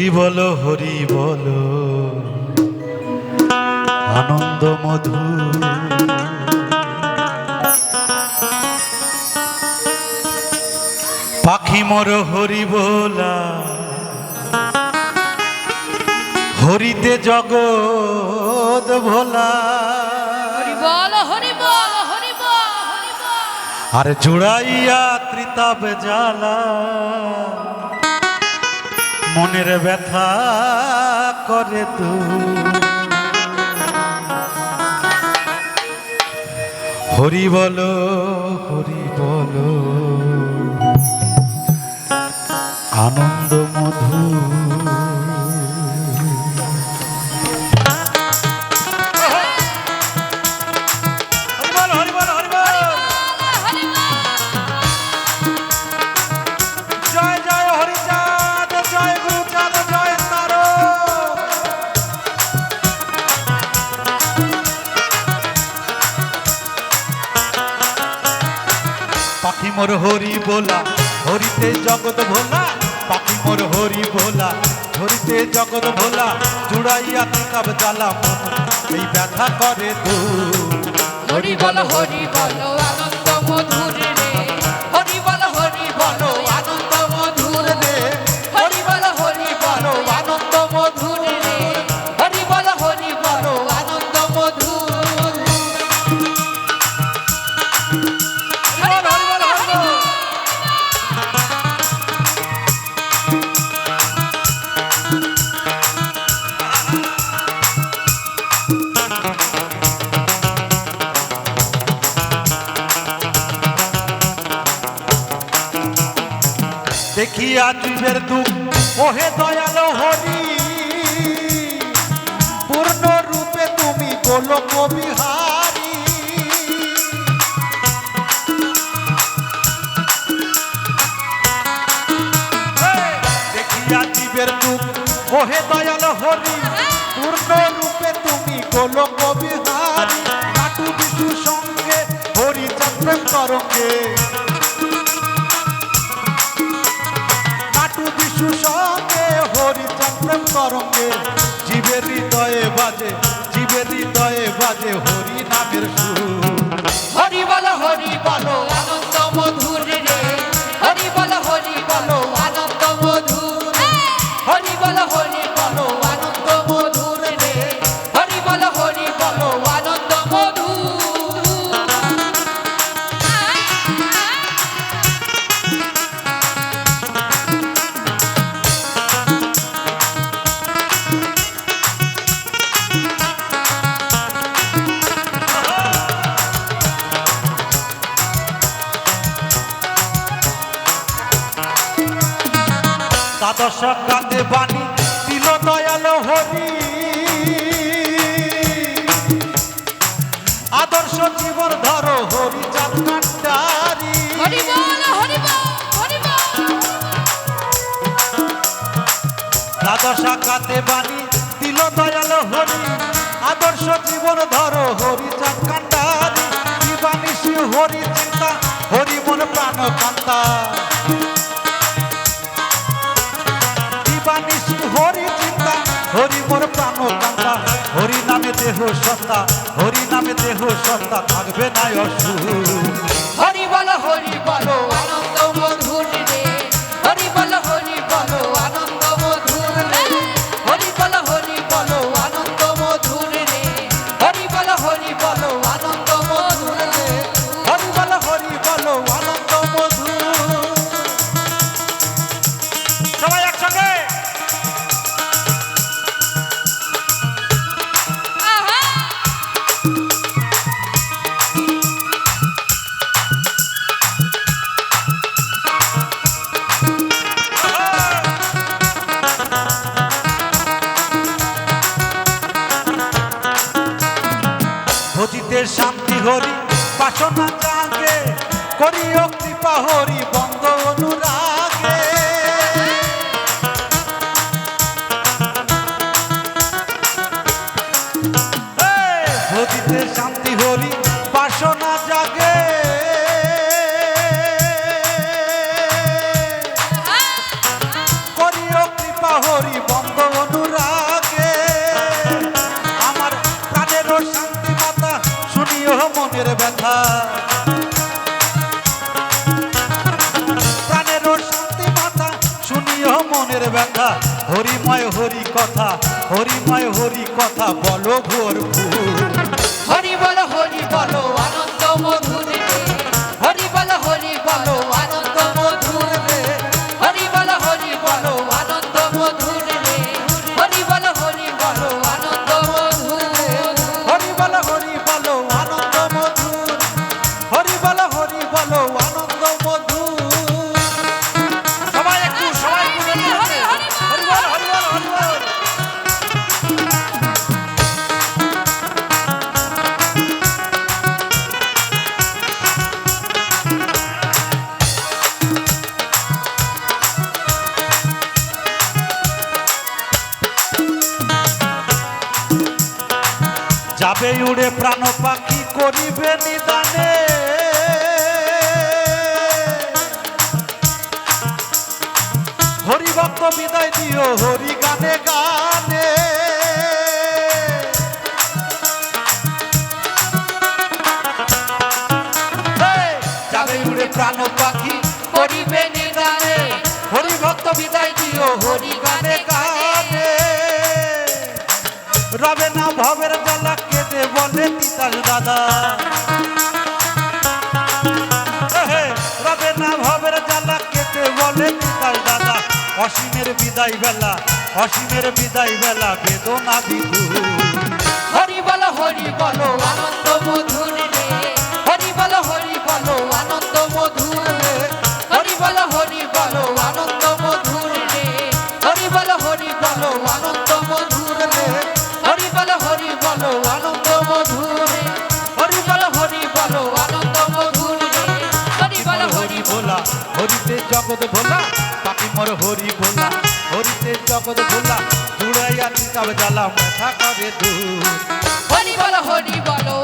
হরি বলো হরি বলো। আনন্দ মধু পাখি মোর হরি বলা। হরিতে জগৎ ভোলা। আর জুড়াইয়া ত্রিতাপ জ্বালা। মনের ব্যথা করে তু। হরি বলো হরি বলো আনন্দ মধু মোর হরি বোলা, হরিতে জগৎ ভোলা, পাখি মোর হরি ভোলা হরিতে জগৎ ভোলা, জুড়াইয়া কাব জ্বালা এই ব্যথা করে দূর। হরি বল হরি বল দেখিয়া জীবের দুঃখ ওহে দয়াল হরি, পূর্ণ রূপে তুমি গোলক বিহারী দেখিয়া জীবের দুঃখ ওহে দয়াল হরি, পূর্ণ রূপে তুমি গোলক বিহারী কাটু বিশু সঙ্গে হরি তরঙ্গে। কাটু বিশু সঙ্গে তরঙ্গে জীবের হৃদয়ে বাজে জীবের হৃদয়ে বাজে হরি নামের সুর। দ্বাদশ কাঁদে বাণী দিল দয়াল হরি। আদর্শ জীবন ধরো হরি চাঁদ কান্ডারি হরি বল হরি বল হরি বল দ্বাদশ কাঁদে বাণী দিল দয়াল হরি। আদর্শ জীবন ধরো হরি চাঁদ হরি চিন্তা হরি মন প্রাণ সত্তা থাকবে না অসুর হরি বল হরি বল। শান্তি হরি বাসনা জাগে করি অগ্নি পাহরি বন্ধ অনুরাগে। হরিতে শান্তি হরি বাসনা জাগে। মনের ব্যথা। প্রাণের শান্তি মাথা, শুনিও মনের ব্যথা। হরিময় হরি কথা, হরিময় হরি কথা, বলো ভোর। হরি বলো যাবে উড়ে প্রাণ পাখি করিবে নিদানে। হরিভক্ত বিদায় দিও হরি গানে গানে! যাবে উড়ে প্রাণ পাখি করিবে নিদানে। হরি ভক্ত বিদায় দিও হরি গানে গানে। রবে না ভবের তিতাস দাদা রবে না কেটে বলে দাদা অসীমের বিদায় বেলা, অসীমের বিদায় বেলা, বেদনা বিধু। হরি বলো হরি বলো, আনন্দ মধুর হরিতে জগৎ ভোলা তাকে মোর হরি ভোলা, হরিতে জগৎ ভোলা জুড়াইয়া তবে জ্বালা, মাথা করে দূর। হরি বলো হরি বলো